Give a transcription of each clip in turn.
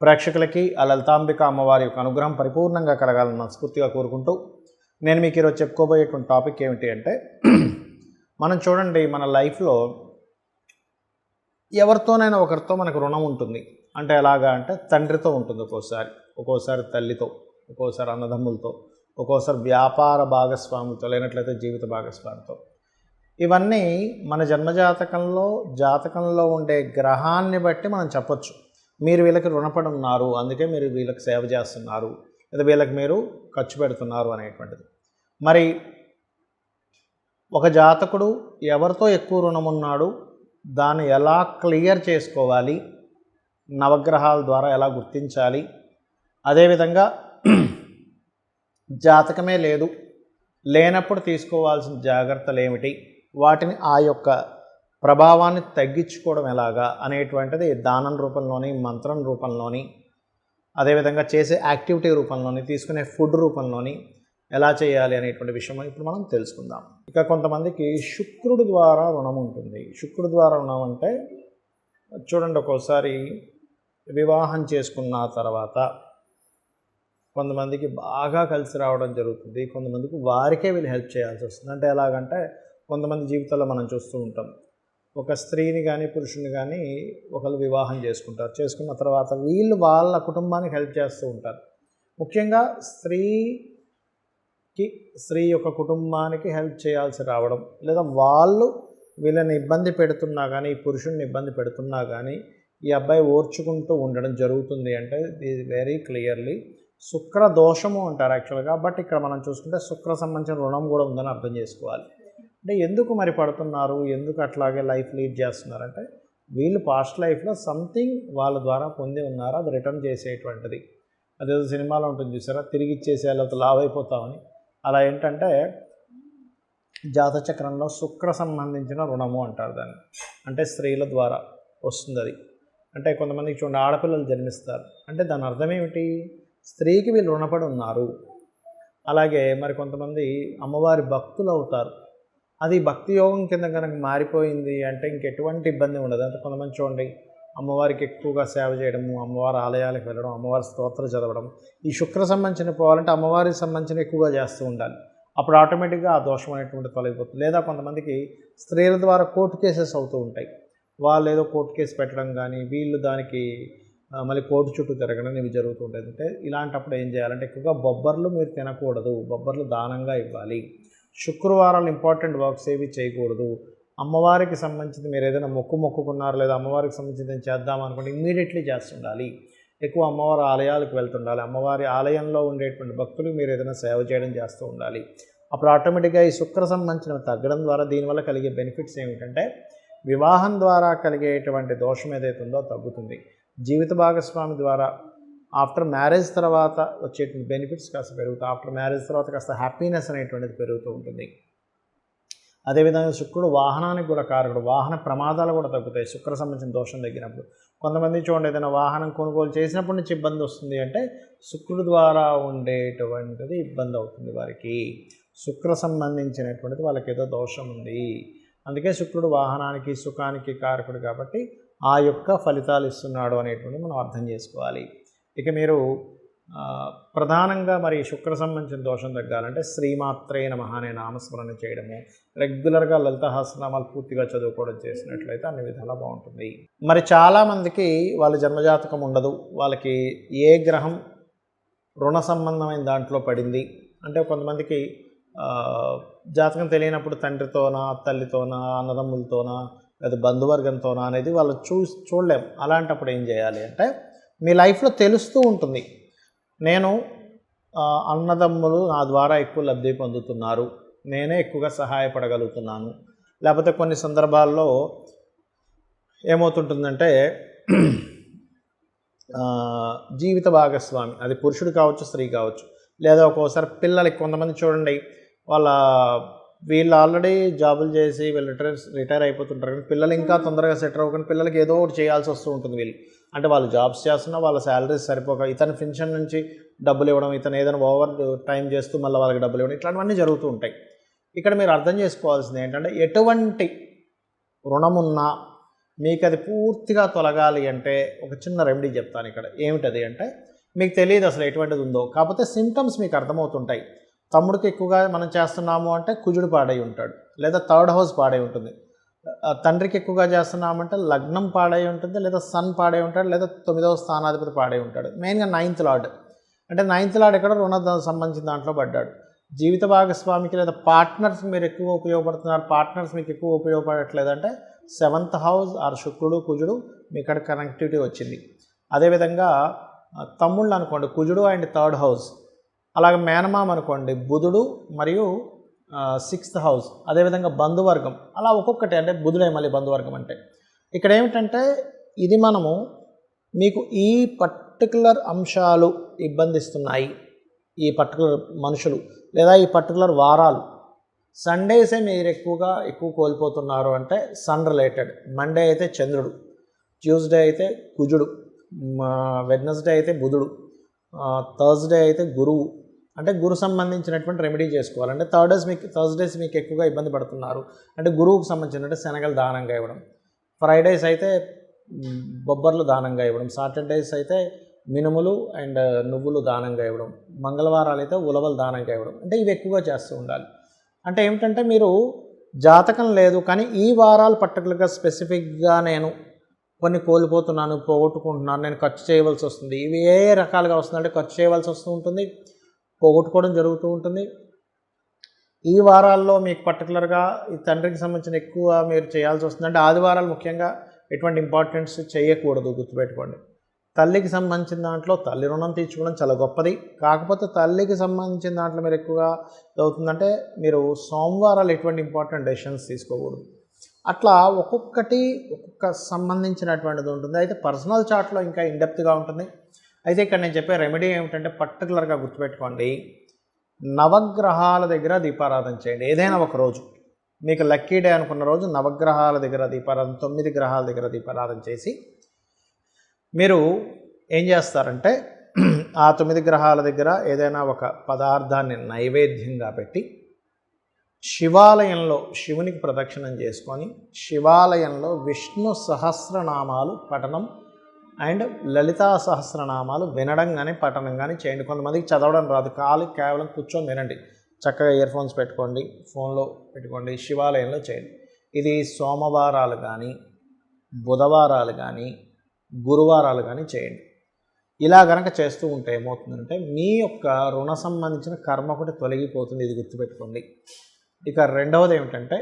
ప్రేక్షకులకి ఆ లలితాంబిక అమ్మవారి యొక్క అనుగ్రహం పరిపూర్ణంగా కలగాలని మనస్ఫూర్తిగా కోరుకుంటూ నేను మీకు ఈరోజు చెప్పుకోబోయేటువంటి టాపిక్ ఏమిటి అంటే మనం చూడండి మన లైఫ్లో ఎవరితోనైనా ఒకరితో మనకు రుణం ఉంటుంది. అంటే ఎలాగా అంటే తండ్రితో ఉంటుంది ఒక్కోసారి. ఒక్కోసారి తల్లితో ఒక్కోసారి అన్నదమ్ములతో ఒక్కోసారి వ్యాపార భాగస్వాములతో లేనట్లయితే జీవిత భాగస్వామితో. ఇవన్నీ మన జన్మజాతకంలో జాతకంలో ఉండే గ్రహాన్ని బట్టి మనం చెప్పొచ్చు. మీరు వీళ్ళకి రుణపడి ఉన్నారు అందుకే మీరు వీళ్ళకి సేవ చేస్తున్నారు లేదా వీళ్ళకి మీరు ఖర్చు పెడుతున్నారు అనేటువంటిది. మరి ఒక జాతకుడు ఎవరితో ఎక్కువ రుణం ఉన్నాడు దాన్ని ఎలా క్లియర్ చేసుకోవాలి నవగ్రహాల ద్వారా ఎలా గుర్తించాలి అదేవిధంగా జాతకమే లేదు లేనప్పుడు తీసుకోవాల్సిన జాగ్రత్తలు ఏమిటి వాటిని ఆ యొక్క ప్రభావాన్ని తగ్గించుకోవడం ఎలాగా అనేటువంటిది దానం రూపంలోని మంత్రం రూపంలోని అదేవిధంగా చేసే యాక్టివిటీ రూపంలోని తీసుకునే ఫుడ్ రూపంలోని ఎలా చేయాలి అనేటువంటి విషయం ఇప్పుడు మనం తెలుసుకుందాం. ఇక కొంతమందికి శుక్రుడు ద్వారా రుణం ఉంటుంది. శుక్రుడు ద్వారా రుణం అంటే చూడండి ఒక్కోసారి వివాహం చేసుకున్న తర్వాత కొంతమందికి బాగా కలిసి రావడం జరుగుతుంది. కొంతమందికి వారికే వీళ్ళు హెల్ప్ చేయాల్సి వస్తుంది. అంటే ఎలాగంటే కొంతమంది జీవితాల్లో మనం చూస్తూ ఉంటాం. ఒక స్త్రీని కానీ పురుషుని కానీ ఒకరు వివాహం చేసుకుంటారు. చేసుకున్న తర్వాత వీళ్ళు వాళ్ళ కుటుంబానికి హెల్ప్ చేస్తూ ఉంటారు. ముఖ్యంగా స్త్రీకి స్త్రీ యొక్క కుటుంబానికి హెల్ప్ చేయాల్సి రావడం లేదా వాళ్ళు వీళ్ళని ఇబ్బంది పెడుతున్నా కానీ ఈ పురుషుడిని ఇబ్బంది పెడుతున్నా కానీ ఈ అబ్బాయి ఓర్చుకుంటూ ఉండడం జరుగుతుంది అంటే ఇది వెరీ క్లియర్లీ శుక్ర దోషము అంటారు యాక్చువల్గా బట్ ఇక్కడ మనం చూసుకుంటే శుక్ర సంబంధించిన రుణం కూడా ఉందని అర్థం చేసుకోవాలి. అంటే ఎందుకు మరి పడుతున్నారు? ఎందుకు అట్లాగే లైఫ్ లీడ్ చేస్తున్నారంటే వీళ్ళు పాస్ట్ లైఫ్లో సంథింగ్ వాళ్ళ ద్వారా పొంది ఉన్నారు? అది రిటర్న్ చేసేటువంటిది. అదేదో సినిమాలో ఉంటుంది చూసారా? తిరిగి ఇచ్చేసే లేకపోతే లావ్ అయిపోతామని అలా ఏంటంటే జాతచక్రంలో శుక్ర సంబంధించిన రుణము అంటారు దాన్ని. అంటే స్త్రీల ద్వారా వస్తుంది అది. అంటే కొంతమందికి చూడండి ఆడపిల్లలు జన్మిస్తారు. అంటే దాని అర్థం ఏమిటి? స్త్రీకి వీళ్ళు రుణపడి ఉన్నారు. అలాగే మరి కొంతమంది అమ్మవారి భక్తులు అవుతారు. అది భక్తి యోగం కింద కనుక మారిపోయింది అంటే ఇంకెటువంటి ఇబ్బంది ఉండదు. అంటే కొంతమంది చూడండి అమ్మవారికి ఎక్కువగా సేవ చేయడము అమ్మవారి ఆలయాలకు వెళ్ళడం అమ్మవారి స్తోత్రం చదవడం ఈ శుక్ర సంబంధించిన పోవాలంటే అమ్మవారికి సంబంధించిన ఎక్కువగా చేస్తూ ఉండాలి. అప్పుడు ఆటోమేటిక్గా ఆ దోషం అనేటువంటి తొలగిపోతుంది. లేదా కొంతమందికి స్త్రీల ద్వారా కోర్టు కేసెస్ అవుతూ ఉంటాయి. వాళ్ళు ఏదో కోర్టు కేసు పెట్టడం కానీ వీళ్ళు దానికి మళ్ళీ కోర్టు చుట్టూ తిరగడం ఇవి జరుగుతూ అంటే ఇలాంటప్పుడు ఏం చేయాలంటే ఎక్కువగా బొబ్బర్లు మీరు తినకూడదు. బొబ్బర్లు దానంగా ఇవ్వాలి. శుక్రవారాలు ఇంపార్టెంట్ వర్క్స్ ఏవి చేయకూడదు. అమ్మవారికి సంబంధించి మీరు ఏదైనా మొక్కు మొక్కుకున్నారు లేదా అమ్మవారికి సంబంధించి చేద్దాం అనుకుంటే ఇమ్మీడియట్లీ చేస్తుండాలి. ఎక్కువ అమ్మవారి ఆలయాలకు వెళ్తుండాలి. అమ్మవారి ఆలయంలో ఉండేటువంటి భక్తులకు మీరు ఏదైనా సేవ చేయడం చేస్తూ ఉండాలి. అప్పుడు ఆటోమేటిక్గా ఈ శుక్ర సంబంధించిన తగ్గడం ద్వారా దీనివల్ల కలిగే బెనిఫిట్స్ ఏమిటంటే వివాహం ద్వారా కలిగేటువంటి దోషం ఏదైతే ఉందో తగ్గుతుంది. జీవిత భాగస్వామి ద్వారా ఆఫ్టర్ మ్యారేజ్ తర్వాత వచ్చేటువంటి బెనిఫిట్స్ కాస్త పెరుగుతాయి. ఆఫ్టర్ మ్యారేజ్ తర్వాత కాస్త హ్యాపీనెస్ అనేటువంటిది పెరుగుతూ ఉంటుంది. అదేవిధంగా శుక్రుడు వాహనానికి కూడా కారకుడు. వాహన ప్రమాదాలు కూడా తగ్గుతాయి. శుక్ర సంబంధించిన దోషం తగ్గినప్పుడు. కొంతమంది చూడండి ఏదైనా వాహనం కొనుగోలు చేసినప్పటి నుంచి ఇబ్బంది వస్తుంది అంటే శుక్రుడు ద్వారా ఉండేటువంటిది ఇబ్బంది అవుతుంది వారికి. శుక్ర సంబంధించినటువంటిది వాళ్ళకి ఏదో దోషం ఉంది. అందుకే శుక్రుడు వాహనానికి సుఖానికి కారకుడు కాబట్టి ఆ యొక్క ఫలితాలు ఇస్తున్నాడు అనేటువంటిది మనం అర్థం చేసుకోవాలి. ఇక మీరు ప్రధానంగా మరి శుక్ర సంబంధించిన దోషం తగ్గాలంటే శ్రీమాత్రే నమ అనే నామస్మరణ చేయడము రెగ్యులర్గా లలిత హాసనామాలు పూర్తిగా చదువుకోవడం చేసినట్లయితే అన్ని విధాలా బాగుంటుంది. మరి చాలామందికి వాళ్ళ జన్మజాతకం ఉండదు వాళ్ళకి ఏ గ్రహం రుణ సంబంధమైన దాంట్లో పడింది అంటే కొంతమందికి జాతకం తెలియనప్పుడు తండ్రితోనా తల్లితోనా అన్నదమ్ములతోనా లేదా బంధువర్గంతోనా అనేది వాళ్ళు చూ చూడలేం అలాంటప్పుడు ఏం చేయాలి అంటే మీ లైఫ్లో తెలుస్తూ ఉంటుంది. నేను అన్నదమ్ములు నా ద్వారా ఎక్కువ లబ్ధి పొందుతున్నారు. నేనే ఎక్కువగా సహాయపడగలుగుతున్నాను. లేకపోతే కొన్ని సందర్భాల్లో ఏమవుతుంటుందంటే జీవిత భాగస్వామి అది పురుషుడు కావచ్చు స్త్రీ కావచ్చు లేదా ఒక్కోసారి పిల్లలకి కొంతమంది చూడండి వాళ్ళ వీళ్ళు ఆల్రెడీ జాబులు చేసి వీళ్ళు రిటైర్ రిటైర్ అయిపోతుంటారు. కానీ పిల్లలు ఇంకా తొందరగా సెటిల్ అవ్వకుండా పిల్లలకి ఏదో ఒకటి చేయాల్సి వస్తూ ఉంటుంది వీళ్ళు. అంటే వాళ్ళు జాబ్స్ చేస్తున్నా వాళ్ళ శాలరీస్ సరిపోక ఇతని పెన్షన్ నుంచి డబ్బులు ఇవ్వడం ఇతను ఏదైనా ఓవర్ టైం చేస్తూ మళ్ళీ వాళ్ళకి డబ్బులు ఇవ్వడం ఇట్లాంటివన్నీ జరుగుతూ ఉంటాయి. ఇక్కడ మీరు అర్థం చేసుకోవాల్సింది ఏంటంటే ఎటువంటి రుణమున్నా మీకు అది పూర్తిగా తొలగాలి అంటే ఒక చిన్న రెమెడీ చెప్తాను ఇక్కడ. ఏమిటది అంటే మీకు తెలియదు అసలు ఎటువంటిది ఉందో కాకపోతే సిమ్టమ్స్ మీకు అర్థమవుతుంటాయి. తమ్ముడికి ఎక్కువగా మనం చేస్తున్నాము అంటే కుజుడు పాడై ఉంటాడు లేదా థర్డ్ హౌస్ పాడై ఉంటుంది. తండ్రికి ఎక్కువగా చేస్తున్నామంటే లగ్నం పాడై ఉంటుంది లేదా సన్ పాడై ఉంటాడు లేదా తొమ్మిదవ స్థానాధిపతి పాడై ఉంటాడు. మెయిన్గా నైన్త్ లార్డ్. అంటే నైన్త్ లార్డ్ ఎక్కడ రుణ సంబంధించిన దాంట్లో పడ్డాడు. జీవిత భాగస్వామికి లేదా పార్ట్నర్స్ మీరు ఎక్కువ ఉపయోగపడుతున్నారు పార్ట్నర్స్ మీకు ఎక్కువ ఉపయోగపడట్లేదు అంటే సెవెంత్ హౌస్ ఆర్ శుక్రుడు కుజుడు మీ ఇక్కడ కనెక్టివిటీ వచ్చింది. అదేవిధంగా తమ్ముళ్ళు అనుకోండి కుజుడు అండ్ థర్డ్ హౌస్ అలాగే మేనమామ అనుకోండి బుధుడు మరియు సిక్స్త్ హౌస్ అదేవిధంగా బంధువర్గం. అలా ఒక్కొక్కటి అంటే బుధుడే మళ్ళీ బంధువర్గం అంటే. ఇక్కడ ఏమిటంటే ఇది మనము మీకు ఈ పర్టికులర్ అంశాలు ఇబ్బందిస్తున్నాయి. ఈ పర్టికులర్ మనుషులు లేదా ఈ పర్టికులర్ వారాలు. సండేసే మీరు ఎక్కువగా ఎక్కువ కోల్పోతున్నారు అంటే సన్ రిలేటెడ్ మండే అయితే చంద్రుడు. ట్యూస్డే అయితే కుజుడు. వెడ్నెస్డే అయితే బుధుడు. థర్స్డే అయితే గురువు. అంటే గురు సంబంధించినటువంటి రెమెడీ చేసుకోవాలి. అంటే థర్డేస్ మీకు థర్స్డేస్ మీకు ఎక్కువగా ఇబ్బంది పడుతున్నారు. అంటే గురువుకు సంబంధించిన శనగలు దానంగా ఇవ్వడం. ఫ్రైడేస్ అయితే బొబ్బర్లు దానంగా ఇవ్వడం. సాటర్డేస్ అయితే మినుములు అండ్ నువ్వులు దానంగా ఇవ్వడం. మంగళవారాలు అయితే ఉలవలు దానంగా ఇవ్వడం. అంటే ఇవి ఎక్కువగా చేస్తూ ఉండాలి. అంటే ఏమిటంటే మీరు జాతకం లేదు కానీ ఈ వారాలు పర్టికులర్గా స్పెసిఫిక్గా నేను కొన్ని కోల్పోతున్నాను పోగొట్టుకుంటున్నాను నేను ఖర్చు చేయవలసి వస్తుంది. ఇవి ఏ ఏ రకాలుగా వస్తుందంటే ఖర్చు చేయవలసి వస్తూ ఉంటుంది. పోగొట్టుకోవడం జరుగుతూ ఉంటుంది. ఈ వారాల్లో మీకు పర్టికులర్గా ఈ తండ్రికి సంబంధించిన ఎక్కువ మీరు చేయాల్సి వస్తుంది అంటే ఆదివారాలు ముఖ్యంగా ఎటువంటి ఇంపార్టెన్స్ చేయకూడదు గుర్తుపెట్టుకోండి. తల్లికి సంబంధించిన దాంట్లో తల్లి రుణం తీర్చుకోవడం చాలా గొప్పది. కాకపోతే తల్లికి సంబంధించిన దాంట్లో మీరు ఎక్కువగా అవుతుందంటే మీరు సోమవారాలు ఎటువంటి ఇంపార్టెంట్ డెసిషన్స్ తీసుకోకూడదు. అట్లా ఒక్కొక్కటి ఒక్కొక్క సంబంధించినటువంటిది ఉంటుంది. అయితే పర్సనల్ చార్ట్లో ఇంకా ఇండెప్త్గా ఉంటుంది. అయితే ఇక్కడ నేను చెప్పే రెమెడీ ఏమిటంటే పర్టికులర్గా గుర్తుపెట్టుకోండి. నవగ్రహాల దగ్గర దీపారాధన చేయండి. ఏదైనా ఒక రోజు. మీకు లక్కీ డే అనుకున్న రోజు నవగ్రహాల దగ్గర దీపారాధన తొమ్మిది గ్రహాల దగ్గర దీపారాధన చేసి మీరు ఏం చేస్తారంటే ఆ తొమ్మిది గ్రహాల దగ్గర ఏదైనా ఒక పదార్థాన్ని నైవేద్యంగా పెట్టి శివాలయంలో శివునికి ప్రదక్షిణం చేసుకొని శివాలయంలో విష్ణు సహస్రనామాలు పఠనం అండ్ లలితా సహస్రనామాలు వినడం కానీ పఠనం కానీ చేయండి. కొంతమందికి చదవడం రాదు. కాలు కేవలం కూర్చొని వినండి. చక్కగా ఇయర్ ఫోన్స్ పెట్టుకోండి ఫోన్లో పెట్టుకోండి శివాలయంలో చేయండి. ఇది సోమవారాలు కానీ బుధవారాలు కానీ గురువారాలు కానీ చేయండి. ఇలా కనుక చేస్తూ ఉంటే ఏమవుతుందంటే మీ యొక్క రుణ సంబంధించిన కర్మ ఒకటి తొలగిపోతుంది. ఇది గుర్తుపెట్టుకోండి. ఇక రెండవది ఏమిటంటే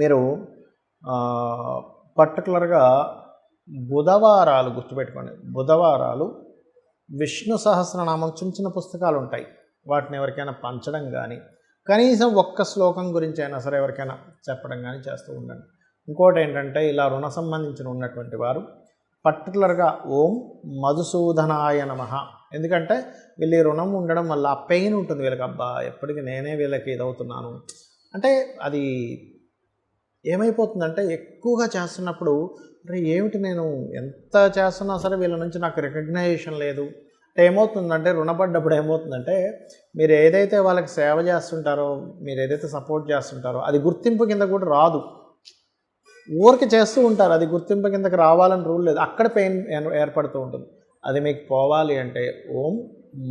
మీరు పర్టికులర్గా బుధవారాలు గుర్తుపెట్టుకోండి. బుధవారాలు విష్ణు సహస్రనామం చిన్న చిన్న పుస్తకాలు ఉంటాయి వాటిని ఎవరికైనా పంచడం కానీ కనీసం ఒక్క శ్లోకం గురించి అయినా సరే ఎవరికైనా చెప్పడం కానీ చేస్తూ ఉండండి. ఇంకోటి ఏంటంటే ఇలా రుణ సంబంధించిన ఉన్నటువంటి వారు పర్టికులర్గా ఓం మధుసూదనాయ నమ. ఎందుకంటే వీళ్ళు ఈ రుణం ఉండడం వల్ల ఆ పెయిన్ ఉంటుంది. వీళ్ళకి అబ్బా ఎప్పటికీ నేనే వీళ్ళకి ఇదవుతున్నాను. అంటే అది ఏమైపోతుందంటే ఎక్కువగా చేస్తున్నప్పుడు అరే ఏమిటి నేను ఎంత చేస్తున్నా సరే వీళ్ళ నుంచి నాకు రికగ్నైజేషన్ లేదు. అంటే ఏమవుతుందంటే రుణపడ్డప్పుడు ఏమవుతుందంటే మీరు ఏదైతే వాళ్ళకి సేవ చేస్తుంటారో మీరు ఏదైతే సపోర్ట్ చేస్తుంటారో అది గుర్తింపు కింద కూడా రాదు. ఊరికి చేస్తూ ఉంటారు అది గుర్తింపు కిందకి రావాలని రూల్ లేదు. అక్కడ పెయిన్ ఏర్పడుతూ ఉంటుంది. అది మీకు పోవాలి అంటే ఓం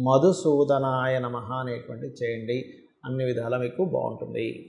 మధుసూదనాయ నమ అనేటువంటి చేయండి. అన్ని విధాలా మీకు బాగుంటుంది.